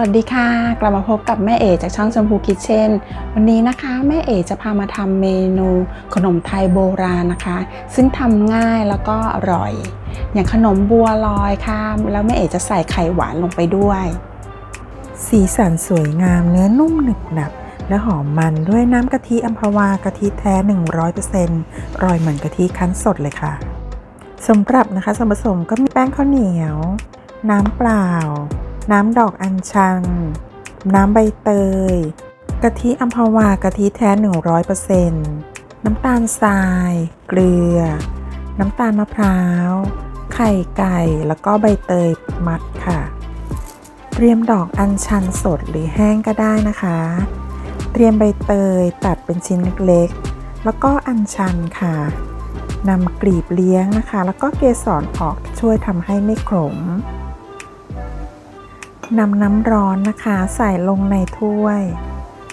วัสดีค่ะ กลับมาพบกับแม่เอ๋จากช่องชมพูคิทเช่น วันนี้นะคะแม่เอ๋จะพามาทำเมนูขนมไทยโบราณนะคะ ซึ่งทำง่ายแล้วก็อร่อย อย่างขนมบัวลอยค่ะแล้วแม่เอ๋จะใส่ไข่หวานลงไปด้วย สีสันสวยงามเนื้อนุ่มหนึบหนับ และหอมมันด้วยน้ำกะทิอัมพวากะทิแท้ 100%อร่อยเหมือนกะทิคั้นสดเลยค่ะสำหรับนะคะส่วนผสมก็มีแป้งข้าวเหนียว น้ำเปล่า น้ำดอกอัญชัน น้ำใบเตย กะทิอัมพวากะทิแท้ 100%น้ำตาลทราย เกลือ น้ำตาลมะพร้าว ไข่ไก่ แล้วก็ใบเตยมัดค่ะ เตรียมดอกอัญชันสดหรือแห้งก็ได้นะคะ เตรียมใบเตยตัดเป็นชิ้นเล็กๆ แล้วก็อัญชันค่ะนำกลีบเลี้ยงนะคะ แล้วก็เกสรออกช่วยทำให้ไม่ขม นำน้ำร้อนนะคะ ใส่ลงในถ้วย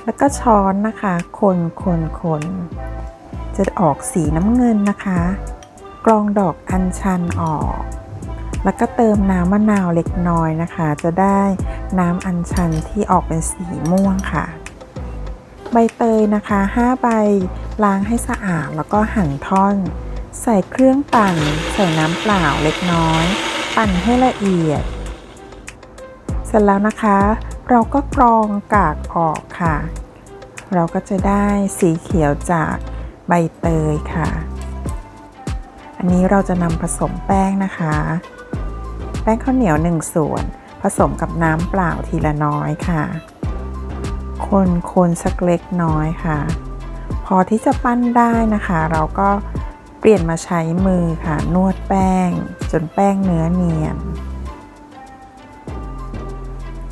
แล้วก็ช้อนนะคะ คนคนคนจะออกสีน้ำเงินนะคะ กรองดอกอัญชันออก แล้วก็เติมน้ำมะนาวเล็กน้อยนะคะ จะได้น้ำอัญชันที่ออกเป็นสีม่วงค่ะ ใบเตยนะคะ5ใบล้างให้สะอาดแล้วก็หั่นท่อน ใส่เครื่องปั่น ใส่น้ำเปล่าเล็กน้อย ปั่นให้ละเอียด เสร็จแล้วนะคะ เราก็กรองกากออกค่ะ เราก็จะได้สีเขียวจากใบเตยค่ะ อันนี้เราจะนำผสมแป้งนะคะ แป้งข้าวเหนียว 1 ส่วน ผสมกับน้ำเปล่าทีละน้อยค่ะ คนคนสักเล็กน้อยค่ะ พอที่จะปั้นได้นะคะ เราก็เปลี่ยนมาใช้มือค่ะ นวดแป้ง จนแป้งเนื้อเนียน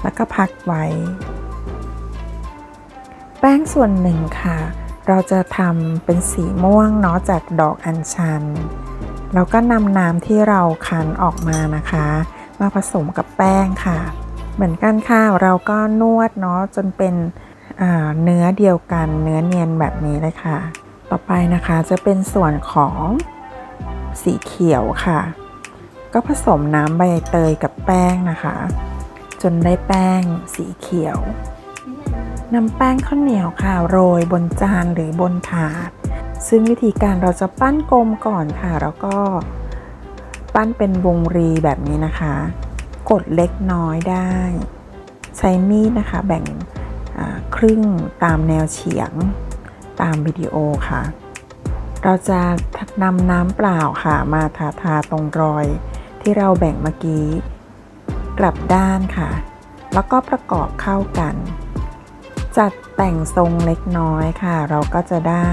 แล้วก็พักไว้ แป้งส่วนหนึ่งค่ะ เราจะทำเป็นสีม่วงเนาะจากดอกอัญชันเราก็นำน้ำที่เราคั้นออกมานะคะ มาผสมกับแป้งค่ะ เหมือนกันค่ะ เราก็นวดเนาะจนเป็นเนื้อเดียวกันเนื้อเนียนแบบนี้เลยค่ะ ต่อไปนะคะจะเป็นส่วนของสีเขียวค่ะ ก็ผสมน้ำใบเตยกับแป้งนะคะ จนได้แป้งสีเขียวนำแป้งข้าวเหนียวค่ะโรยบนจานหรือบนถาด ซึ่งวิธีการเราจะปั้นกลมก่อนค่ะ แล้วก็ปั้นเป็นวงรีแบบนี้นะคะ กดเล็กน้อยได้ ใช้มีดนะคะแบ่งครึ่งตามแนวเฉียงตามวิดีโอค่ะ เราจะนำน้ำเปล่าค่ะมาทาทาตรงรอยที่เราแบ่งเมื่อกี้ กลับด้านค่ะ แล้วก็ประกอบเข้ากัน จัดแต่งทรงเล็กน้อยค่ะ เราก็จะได้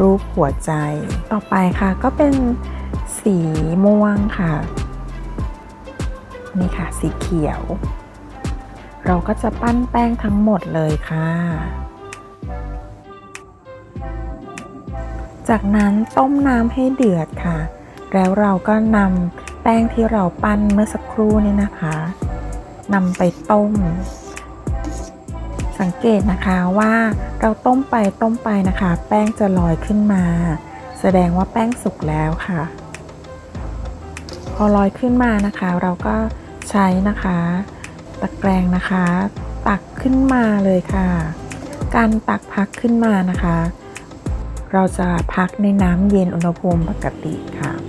รูปหัวใจ ต่อไปค่ะก็เป็นสีม่วงค่ะ นี่ค่ะ สีเขียว เราก็จะปั้นแป้งทั้งหมดเลยค่ะ จากนั้นต้มน้ำให้เดือดค่ะ แล้วเราก็นำ ป้งที่เราปั้นเมื่อสักครู่นี้นะคะนำไปต้ม สังเกตนะคะว่าเราต้มไปต้มไปนะคะ แป้งจะลอยขึ้นมา แสดงว่าแป้งสุกแล้วค่ะ พอลอยขึ้นมานะคะ เราก็ใช้นะคะ ตะแกรงนะคะ ตักขึ้นมาเลยค่ะ การตักพักขึ้นมานะคะ เราจะพักในน้ำเย็นอุณหภูมิปกติค่ะ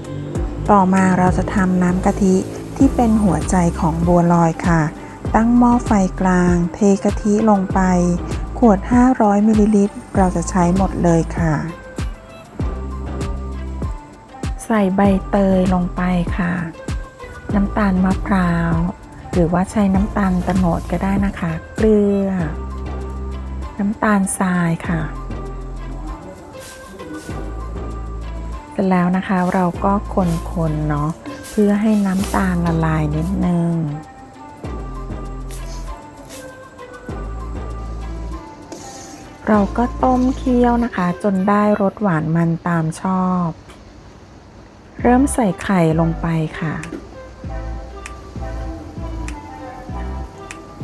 ต่อมาเราจะทำน้ำกะทิที่เป็นหัวใจของบัวลอยค่ะ ตั้งหม้อไฟกลาง เทกะทิลงไป ขวด 500มิลลิลิตรเราจะใช้หมดเลยค่ะ ใส่ใบเตยลงไปค่ะ น้ำตาลมะพร้าว หรือว่าใช้น้ำตาลตะโนดก็ได้นะคะ เกลือ น้ำตาลทรายค่ะ ร็จแล้วนะคะเราก็คนๆเนาะเพื่อให้น้ำตาลละลายนิดนึงเราก็ต้มเคี่ยวนะคะ จนได้รสหวานมันตามชอบ เริ่มใส่ไข่ลงไปค่ะ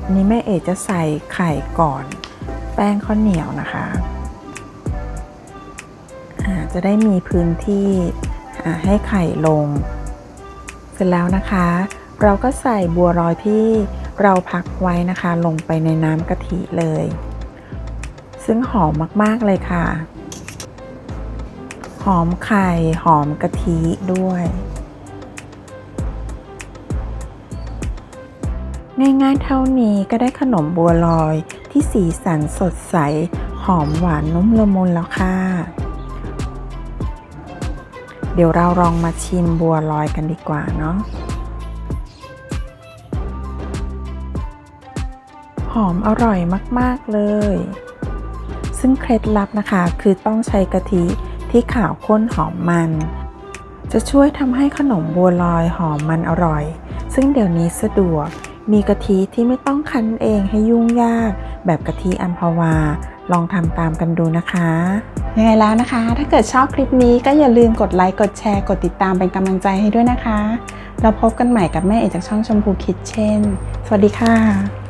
นนี้แม่เอจะใส่ไข่ก่อน แป้งข้าวเหนียวนะคะ จะได้มีพื้นที่ให้ไข่ลง เสร็จแล้วนะคะ เราก็ใส่บัวลอยที่เราพักไว้นะคะ ลงไปในน้ำกะทิเลย ซึ่งหอมมากๆเลยค่ะ หอมไข่หอมกะทิด้วยง่ายๆเท่านี้ก็ได้ขนมบัวลอยที่สีสันสดใส หอมหวานนุ่มละมุนแล้วค่ะ เดี๋ยวเราลองมาชิมบัวลอยกันดีกว่าเนาะหอมอร่อยมาก ๆ เลย ซึ่งเคล็ดลับนะคะคือต้องใช้กะทิที่ขาวข้นหอมมัน จะช่วยทำให้ขนมบัวลอยหอมมันอร่อย ซึ่งเดี๋ยวนี้สะดวก มีกะทิที่ไม่ต้องคั้นเองให้ยุ่งยาก แบบกะทิอัมพวา ลองทำตามกันดูนะคะยังไงแล้วนะคะ ถ้าเกิดชอบคลิปนี้ก็อย่าลืมกดไลค์กดแชร์ กดติดตามเป็นกำลังใจให้ด้วยนะคะ เราพบกันใหม่กับแม่เอกจากช่องชมพูคิดเช่น สวัสดีค่ะ